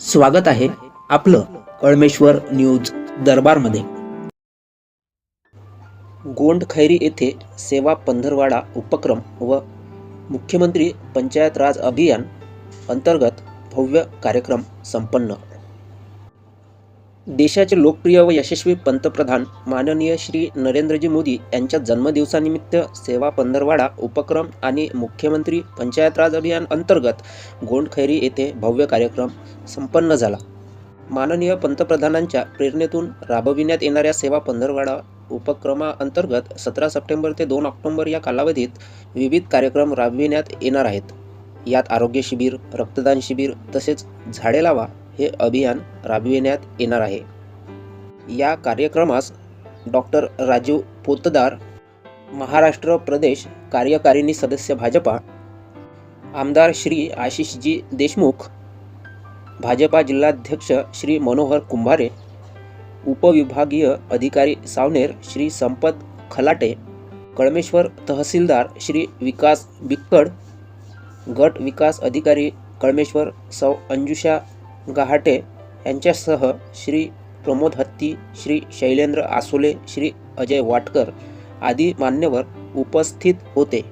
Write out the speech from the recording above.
स्वागत आहे आपलं कळमेश्वर न्यूज दरबारमध्ये. गोंड खैरी येथे सेवा पंधरवाडा उपक्रम व मुख्यमंत्री पंचायत राज अभियान अंतर्गत भव्य कार्यक्रम संपन्न देशाचे लोकप्रिय व यशस्वी पंतप्रधान माननीय श्री नरेंद्रजी मोदी यांच्या जन्मदिवसानिमित्त सेवा पंधरवाडा उपक्रम आणि मुख्यमंत्री पंचायत राज अभियान अंतर्गत गोंडखैरी येथे भव्य कार्यक्रम संपन्न झाला. माननीय पंतप्रधानांच्या प्रेरणेतून राबविण्यात येणाऱ्या सेवा पंधरवाडा उपक्रमाअंतर्गत सतरा सप्टेंबर ते दोन ऑक्टोंबर या कालावधीत विविध कार्यक्रम राबविण्यात येणार आहेत. यात आरोग्य शिबिर रक्तदान शिबिर तसेच झाडे लावा हे अभियान राबविण्यात येणार आहे. या कार्यक्रमास डॉक्टर राजीव पोतदार महाराष्ट्र प्रदेश कार्यकारिणी सदस्य भाजपा आमदार श्री आशिषजी देशमुख भाजपा जिल्हाध्यक्ष श्री मनोहर कुंभारे उपविभागीय अधिकारी सावनेर श्री संपत खलाटे कळमेश्वर तहसीलदार श्री विकास बिक्कड गट विकास अधिकारी कळमेश्वर सौ अंजुषा गहाटे यांच्यासह श्री प्रमोद हत्ती श्री शैलेंद्र आसोले श्री अजय वाटकर आदी मान्यवर उपस्थित होते.